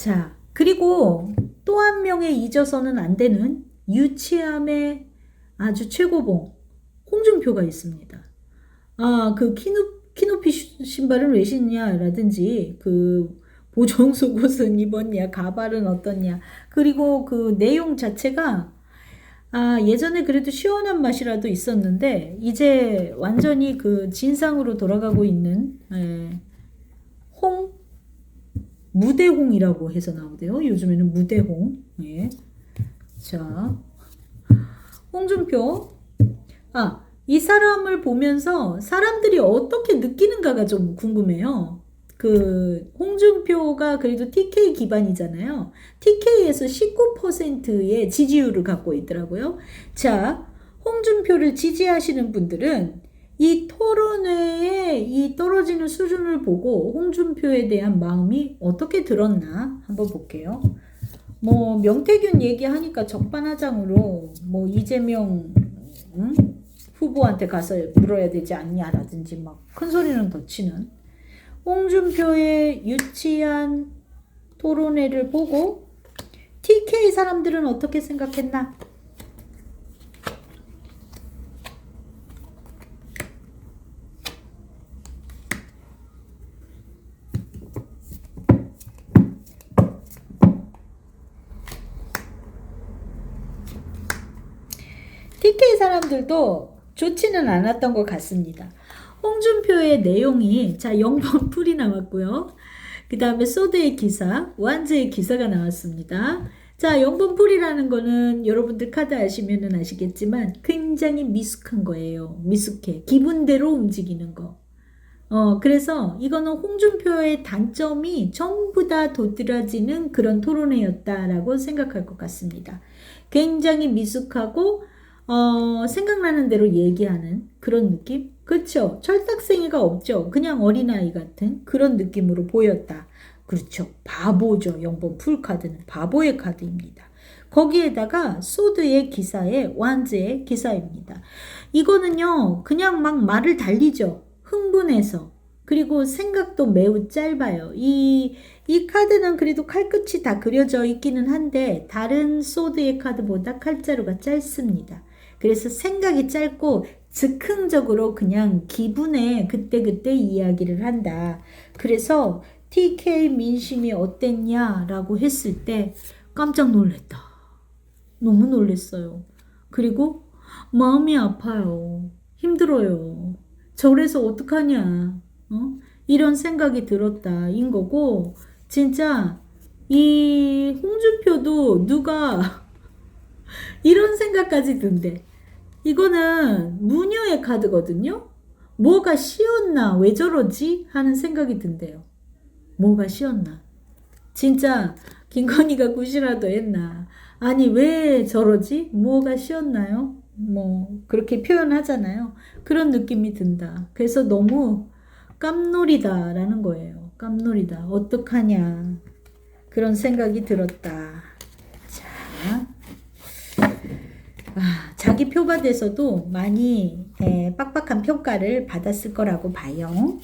자, 그리고 또 한 명의 잊어서는 안 되는 유치함의 아주 최고봉 홍준표가 있습니다. 아, 그 키높, 키높이 시- 신발은 왜 신냐라든지 그 보정 속옷은 입었냐, 가발은 어떻냐. 그리고 그 내용 자체가 아, 예전에 그래도 시원한 맛이라도 있었는데 이제 완전히 그 진상으로 돌아가고 있는 예, 홍 무대홍이라고 해서 나오대요. 요즘에는 무대홍. 예. 자, 홍준표. 아, 이 사람을 보면서 사람들이 어떻게 느끼는가가 좀 궁금해요. 그 홍준표가 그래도 TK 기반이잖아요. TK에서 19%의 지지율을 갖고 있더라고요. 자, 홍준표를 지지하시는 분들은 이 토론회의 이 떨어지는 수준을 보고 홍준표에 대한 마음이 어떻게 들었나 한번 볼게요. 뭐 명태균 얘기하니까 적반하장으로 뭐 이재명 응? 후보한테 가서 물어야 되지 않냐라든지 막 큰 소리는 더 치는 홍준표의 유치한 토론회를 보고 TK 사람들은 어떻게 생각했나? TK 사람들도 좋지는 않았던 것 같습니다. 홍준표의 내용이 자 0번 풀이 나왔고요. 그 다음에 소드의 기사, 완즈의 기사가 나왔습니다. 자 0번 풀이라는 거는 여러분들 카드 아시면은 아시겠지만 굉장히 미숙한 거예요. 미숙해. 기분대로 움직이는 거. 어, 그래서 이거는 홍준표의 단점이 전부 다 도드라지는 그런 토론회였다라고 생각할 것 같습니다. 굉장히 미숙하고 어, 생각나는 대로 얘기하는 그런 느낌? 그렇죠. 철딱생이가 없죠. 그냥 어린아이 같은 그런 느낌으로 보였다. 그렇죠. 바보죠. 0번 풀카드는 바보의 카드입니다. 거기에다가 소드의 기사에 완즈의 기사입니다. 이거는요. 그냥 막 말을 달리죠. 흥분해서. 그리고 생각도 매우 짧아요. 이, 이 카드는 그래도 칼끝이 다 그려져 있기는 한데 다른 소드의 카드보다 칼자루가 짧습니다. 그래서 생각이 짧고 즉흥적으로 그냥 기분에 그때그때 이야기를 한다. 그래서 TK 민심이 어땠냐 라고 했을 때 깜짝 놀랐다. 너무 놀랐어요. 그리고 마음이 아파요. 힘들어요. 저래서 어떡하냐. 어? 이런 생각이 들었다. 인 거고, 진짜 이 홍준표도 누가 이런 생각까지 든대. 이거는 무녀의 카드거든요. 뭐가 쉬었나? 왜 저러지? 하는 생각이 든대요. 뭐가 쉬었나? 진짜 김건희가 굿이라도 했나? 아니 왜 저러지? 뭐가 쉬었나요? 뭐 그렇게 표현하잖아요. 그런 느낌이 든다. 그래서 너무 깜놀이다라는 거예요. 깜놀이다. 어떡하냐. 그런 생각이 들었다. 자. 아, 자기 표밭에서도 많이 에, 빡빡한 평가를 받았을 거라고 봐요.